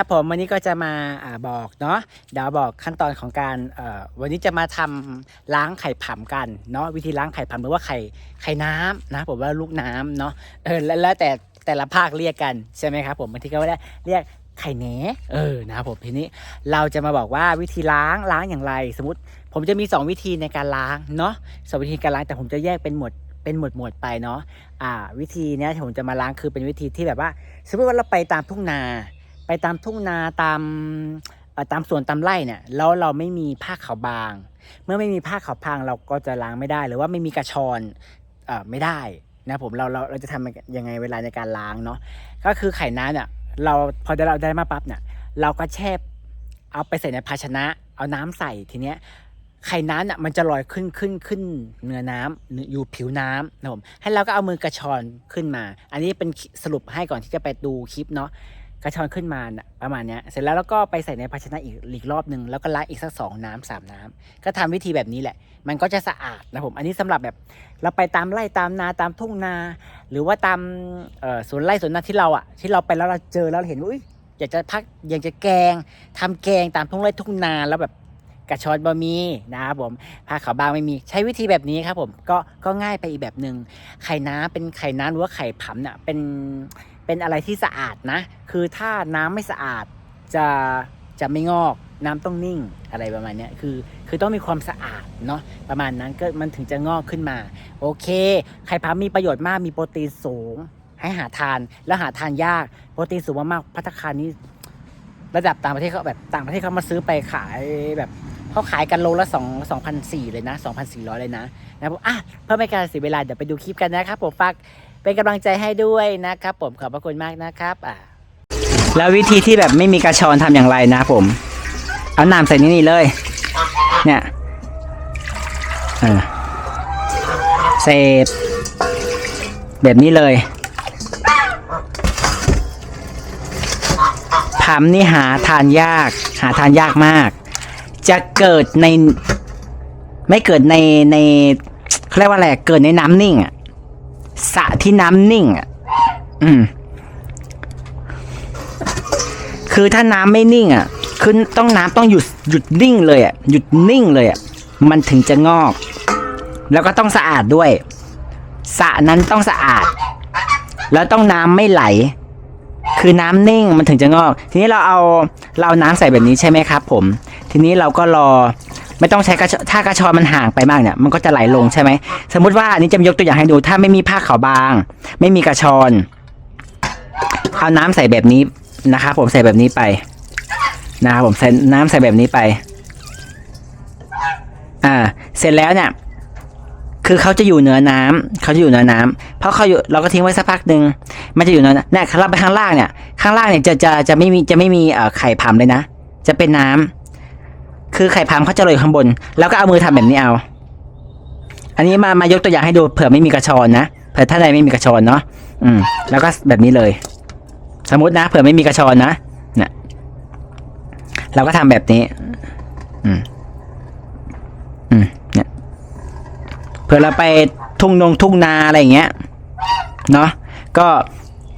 ครับผมวันนี้ก็จะมาอาบอกเนาะเดี๋ยวบอกขั้นตอนของการวันนี้จะมาทำล้างไข่ผำกันเนาะวิธีล้างไข่ผำหรือว่าไข่ไข่น้ำนะผมว่าลูกน้ำเนาะเออแล้วแต่แต่ละภาคเรียกกันใช่ไหมครับผมบางทีก็ได้เรียกไข่แหนเออนะครับผมทีนี้เราจะมาบอกว่าวิธีล้างล้างอย่างไร สมมติ ผมจะมี 2 วิธีในการล้างเนาะสองวิธีการล้างแต่ผมจะแยกเป็นหมวดเป็นหมวดหมวดไปเนาะอ่า วิธีเนี้ยที่ผมจะมาล้างคือเป็นวิธีที่แบบว่า สมมติว่าเราไปตามทุ่งนา ไปตามทุ่งนาตามตามสวนตามไร่เนี่ยแล้วเราไม่มีผ้าขาวบาง เมื่อไม่มีผ้าขาวพางเราก็จะล้างไม่ได้ หรือว่าไม่มีกระชอนเอ่อไม่ได้นะผมเราเราเราจะทำยังไงเวลาในการล้างเนาะก็คือไข่น้ำเนี่ยเราพอได้เราได้มาปั๊บเนี่ยเราก็แช่เอาไปใส่ในภาชนะ เอาน้ำใส่ทีเนี้ยไข่น้ำเนี่ยมันจะลอยขึ้นขึ้นขึ้นเนื้อน้ำอยู่ผิวน้ำนะผมให้เราก็เอามือกระชอนขึ้นมา อันนี้เป็นสรุปให้ก่อนที่จะไปดูคลิปเนาะ กระชอนขึ้นมาประมาณเนี้ยเสร็จแล้วเราก็ไปใส่ในภาชนะอีกอีกรอบหนึ่งแล้วก็ล้างอีกสักสองน้ำสามน้ำก็ทำวิธีแบบนี้แหละ มันก็จะสะอาดนะผม อันนี้สำหรับแบบเราไปตามไร่ตามนาตามทุ่งนา หรือว่าตามสวนไร่สวนนาที่เราอะที่เราไปแล้วเราเจอแล้วเห็นว่าอุ้ยอยากจะพักอยากจะแกงทำแกงตามทุ่งไร่ทุ่งนาแล้วแบบกระชอนบะมีนะครับผมผ้าขาวบางไม่มีใช้วิธีแบบนี้ครับผมก็ก็ง่ายไปอีกแบบหนึ่งไข่น้ำเป็นไข่น้ำหรือว่าไข่ผำเนี่ยเป็น เป็นอะไรที่สะอาดนะ คือถ้าน้ำไม่สะอาดจะจะไม่งอกน้ำต้องนิ่งอะไรประมาณนี้คือคือต้องมีความสะอาดเนาะประมาณนั้นก็มันถึงจะงอกขึ้นมา โอเค ไข่พามีประโยชน์มากมีโปรตีนสูง ให้หาทานแล้วหาทานยากโปรตีนสูงมากๆพัตคารนี้ ระดับต่างประเทศเขาแบบต่างประเทศเขามาซื้อไปขายแบบเขาขายกันโลละสองสองพันสี่เลยนะสองพันสี่ร้อยเลยนะนะผมอะเพื่อไม่ให้การเสียเวลาเดี๋ยวไปดูคลิปกันนะครับผมฝาก เป็นกำลังใจให้ด้วยนะครับ ผมขอบพระคุณมากนะครับอ่าแล้ววิธีที่แบบไม่มีกระชอนทำอย่างไรนะผม เอาน้ำใส่นี่นี่เลย เนี่ยเออเสร็จแบบนี้เลยผำนี่หาทานยาก หาทานยากมาก จะเกิดใน ไม่เกิดในในเขาเรียกว่าอะไรเกิดในน้ำนิ่งอะ สระที่น้ำนิ่งอะ อืม คือถ้าน้ำไม่นิ่ง อะ คือต้องน้ำต้องหยุดหยุดนิ่งเลยอะ หยุดนิ่งเลยอะ มันถึงจะงอก แล้วก็ต้องสะอาดด้วยสระนั้นต้องสะอาด แล้วต้องน้ำไม่ไหล คือน้ำนิ่งมันถึงจะงอก ทีนี้เราเอาเราเอาน้ำใส่แบบนี้ใช่ไหมครับ ผม ทีนี้เราก็รอ ไม่ต้องใช้กระชถ้ากระชอนมันห่างไปมากเนี่ยมันก็จะไหลลงใช่ไหมสมมุติว่าอันนี้จะยกตัวอย่างให้ดู ถ้าไม่มีผ้าขาวบาง ไม่มีกระชอนเอาน้ำใส่แบบนี้นะครับผมใส่แบบนี้ไปนะครับผมใส่น้ำใส่แบบนี้ไป อ่า เสร็จแล้วเนี่ยคือเขาจะอยู่เหนือน้ำเขาจะอยู่เหนือน้ำเพราะเขาอยู่เราก็ทิ้งไว้สักพักหนึ่งมันจะอยู่เหนือเนี่ยข้างล่างไปข้างล่างเนี่ย ข้างล่างเนี่ยจะจะจะไม่มีจะไม่มีเอ่อไข่ผำเลยนะ จะเป็นน้ำ คือไข่พามเขาจะลอยอยู่ข้างบน แล้วก็เอามือทำแบบนี้เอา อันนี้มามายกตัวอย่างให้ดูเผื่อไม่มีกระชอนนะเผื่อท่านใดไม่มีกระชอนเนาะอืม แล้วก็แบบนี้เลย สมมตินะเผื่อไม่มีกระชอนนะเนี่ยเราก็ทำแบบนี้ อืม อืมเนี่ยเผื่อเราไปทุ่งนงทุ่งนาอะไรอย่างเงี้ยเนาะก็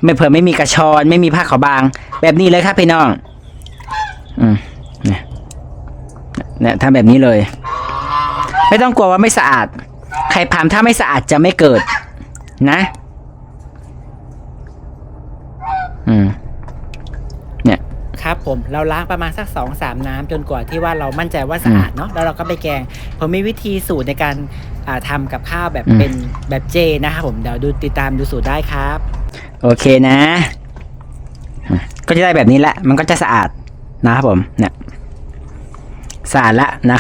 ไม่เผื่อไม่มีกระชอน ไม่มีผ้าขาวบาง แบบนี้เลยครับพี่น้อง อืม เนี่ยทำแบบนี้เลย ไม่ต้องกลัวว่าไม่สะอาด ไข่พามถ้าไม่สะอาดจะไม่เกิด นะ อืมเนี่ยครับผมเราล้างประมาณสักสองสามน้ำจนกว่าที่ว่าเรามั่นใจว่าสะอาดเนาะแล้วเราก็ไปแกง ผมมีวิธีสูตรในการอ่าทำกับข้าวแบบอืมเป็นแบบเจนะครับผมเดี๋ยวดูติดตามดูสูตรได้ครับ โอเคนะ ก็จะได้แบบนี้แหละ มันก็จะสะอาดนะครับผมเนี่ย สะอาดละนะครับ